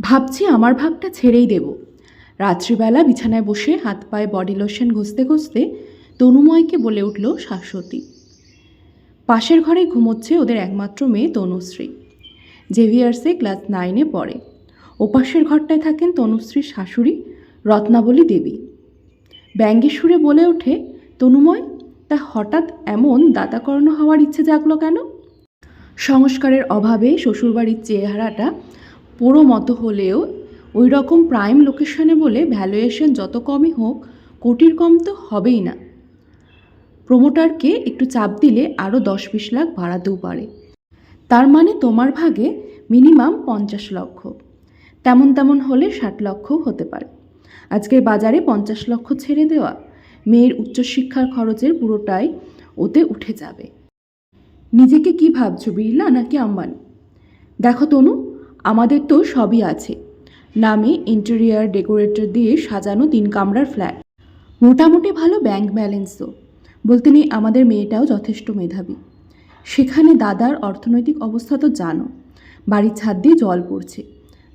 ভাবছি আমার ভাগটা ছেড়েই দেব। রাত্রিবেলা বিছানায় বসে হাত পায়ে বডি লোশন ঘষতে ঘষতে তনুময়কে বলে উঠল শাশ্বতী। পাশের ঘরে ঘুমোচ্ছে ওদের একমাত্র মেয়ে তনুশ্রী। জেভিয়ার্সে ক্লাস নাইনে পড়ে। ওপাশের ঘরটায় থাকেন তনুশ্রীর শাশুড়ি রত্নাবলী দেবী। ব্যঙ্গের সুরে বলে ওঠে, তনুময়, তা হঠাৎ এমন দাতাকর্ণ হওয়ার ইচ্ছে জাগলো কেন? সংস্কারের অভাবে শ্বশুরবাড়ির চেহারাটা পুরো মতো হলেও ওই রকম প্রাইম লোকেশনে বলে ভ্যালুয়েশন যত কমই হোক, কোটির কম তো হবেই না। প্রমোটারকে একটু চাপ দিলে আরও দশ বিশ লাখ বাড়াতেও পারে। তার মানে তোমার ভাগে মিনিমাম পঞ্চাশ লক্ষ। তেমন তেমন হলে ষাট লক্ষও হতে পারে। আজকের বাজারে পঞ্চাশ লক্ষ ছেড়ে দেওয়া, মেয়ের উচ্চশিক্ষার খরচের পুরোটাই ওতে উঠে যাবে। নিজেকে কি ভাবছ, বিড়লা নাকি আম্বানি? দেখো, তনু আমাদের তো সবই আছে। নামে ইন্টেরিয়ার ডেকোরেটর দিয়ে সাজানো তিন কামরার ফ্ল্যাট মোটামুটি ভালো ব্যাংক ব্যালেন্সও বলতে নেই আমাদের মেয়েটাও যথেষ্ট মেধাবী। সেখানে দাদার অর্থনৈতিক অবস্থা তো জানো। বাড়ির ছাদ দিয়ে জল পড়ছে।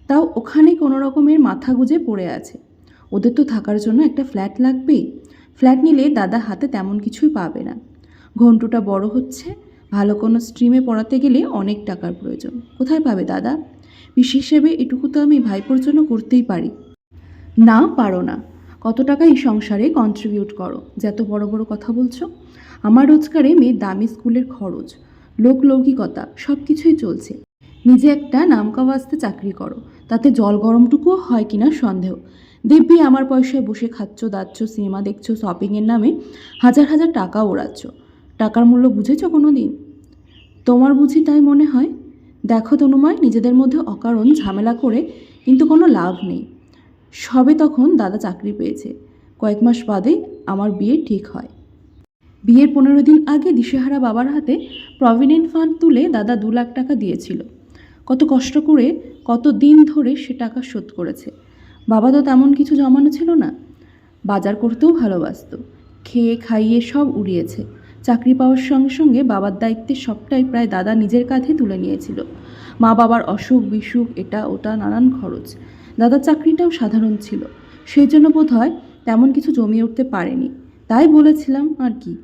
তাও ওখানে কোনো রকমের মাথা গুজে পড়ে আছে। ওদের তো থাকার জন্য একটা ফ্ল্যাট লাগবেই। ফ্ল্যাট নিলে দাদা হাতে তেমন কিছুই পাবে না। ঘন্টুটা বড় হচ্ছে। ভালো কোনো স্ট্রিমে পড়াতে গেলে অনেক টাকার প্রয়োজন। কোথায় পাবে দাদা? বিশেষ হিসেবে এটুকু তো আমি ভাইপোর জন্য করতেই পারি। না, পারো না। কত টাকা এই সংসারে কন্ট্রিবিউট করো? যে এত বড় বড় কথা বলছো? আমার রোজগারে মেয়ের দামি স্কুলের খরচ লোকলৌকিকতা সব কিছুই চলছে। নিজে একটা নামকাওয়াজতে চাকরি করো, তাতে জল গরমটুকুও হয় কিনা সন্দেহ। দিব্যি, আমার পয়সায় বসে খাচ্ছ, দাচ্ছ, সিনেমা দেখছ শপিংয়ের নামে হাজার হাজার টাকা ওড়াচ্ছ। টাকার মূল্য বুঝেছ কোনো দিন তোমার বুঝি তাই মনে হয়? দেখো তনুময়, নিজেদের মধ্যে অকারণ ঝামেলা করে কিন্তু কোনো লাভ নেই। সবে তখন দাদা চাকরি পেয়েছে। কয়েক মাস বাদে আমার বিয়ে ঠিক হয়। বিয়ের পনেরো দিন আগে দিশেহারা বাবার হাতে প্রভিডেন্ট ফান্ড তুলে দাদা দু লাখ টাকা দিয়েছিল। কত কষ্ট করে, কত দিন ধরে সে টাকা শোধ করেছে। বাবা তো তেমন কিছু জমানো ছিল না। বাজার করতেও ভালোবাসত। খেয়ে খাইয়ে সব উড়িয়েছে। চাকরি পাওয়ার সঙ্গে সঙ্গে বাবার দায়িত্বের সবটাই প্রায় দাদা নিজের কাঁধে তুলে নিয়েছিল। মা বাবার অসুখ, বিসুখ, এটা, ওটা, নানান খরচ। দাদার চাকরিটাও সাধারণ ছিল। সেই জন্য বোধ হয় তেমন কিছু জমিয়ে উঠতে পারেনি। তাই বলেছিলাম, আর কি?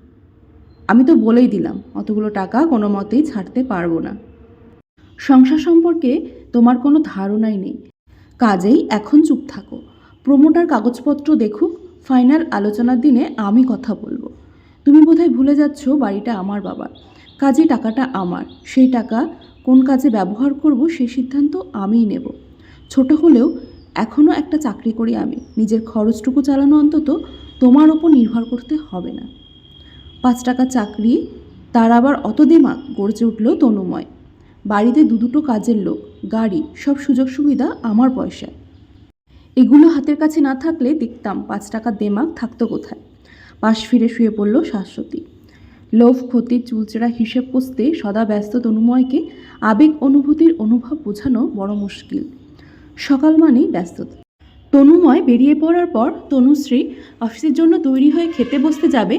আমি তো বলেই দিলাম, অতগুলো টাকা কোনো মতেই ছাড়তে পারব না। সংসার সম্পর্কে তোমার কোনো ধারণাই নেই। কাজেই এখন চুপ থাকো। প্রমোটার কাগজপত্র দেখুক, ফাইনাল আলোচনার দিনে আমি কথা বলব। তুমি বোধহয় ভুলে যাচ্ছ বাড়িটা আমার বাবার। কাজে টাকাটা আমার। সেই টাকা কোন কাজে ব্যবহার করব সেই সিদ্ধান্ত আমিই নেব। ছোট হলেও এখনও একটা চাকরি করি আমি। নিজের খরচটুকু চালানো অন্তত তোমার ওপর নির্ভর করতে হবে না। পাঁচ টাকা চাকরি, তার আবার অত দিমাগ, গড়ে উঠল তনুময়। বাড়িতে দু দুটো কাজের লোক, গাড়ি, সব সুযোগ সুবিধা আমার পয়সায়। এগুলো হাতের কাছে না থাকলে দেখতাম পাঁচ টাকা দেমাগ থাকতো কোথায়। পাশ ফিরে শুয়ে পড়ল শাশ্বতী। লোভ, ক্ষতি, চুলচেরা হিসেব কষতে সদা ব্যস্ত তনুময়কে আবেগ, অনুভূতির অনুভব বোঝানো বড় মুশকিল। সকাল মানেই ব্যস্ততা। তনুময় বেরিয়ে পড়ার পর তনুশ্রী অফিসের জন্য তৈরি হয়ে খেতে বসতে যাবে।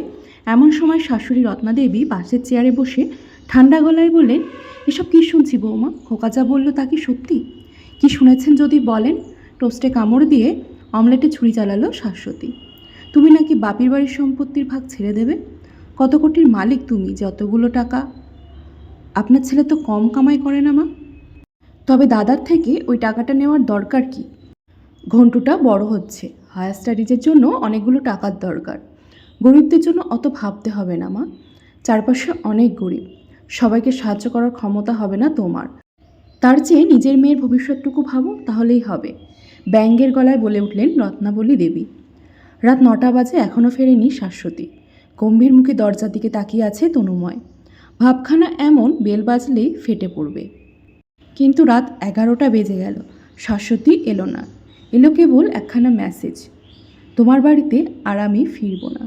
এমন সময় শাশুড়ি রত্নাদেবী পাশের চেয়ারে বসে ঠান্ডা গলায় বললেন, এসব কী শুনছি বৌমা? খোকা যা বলল তা কি সত্যি? কি শুনেছেন যদি বলেন? টোস্টে কামড় দিয়ে অমলেটে ছুরি চালালো শাশ্বতী। তুমি নাকি বাপির বাড়ির সম্পত্তির ভাগ ছেড়ে দেবে? কত কোটির মালিক তুমি যে অতগুলো টাকা? আপনার ছেলে তো কম কামাই করে না, মা। তবে দাদার থেকে ওই টাকাটা নেওয়ার দরকার কি? ঘন্টুটা বড় হচ্ছে। হায়ার স্টাডিজের জন্য অনেকগুলো টাকার দরকার। গরিবদের জন্য অত ভাবতে হবে না, মা। চারপাশে অনেক গরিব। সবাইকে সাহায্য করার ক্ষমতা হবে না তোমার। তার চেয়ে নিজের মেয়ের ভবিষ্যৎটুকু ভাবো, তাহলেই হবে। ব্যঙ্গের গলায় বলে উঠলেন রত্নাবলী দেবী। রাত নটা বাজে এখনও ফেরেনি শাশ্বতী। গম্ভীর মুখে দরজার দিকে তাকিয়ে আছে তনুময়। ভাবখানা এমন বেল বাজলেই ফেটে পড়বে। কিন্তু রাত এগারোটা বেজে গেল। শাশ্বতী এলো না। এলো কেবল একখানা মেসেজ তোমার বাড়িতে আর আমি ফিরব না।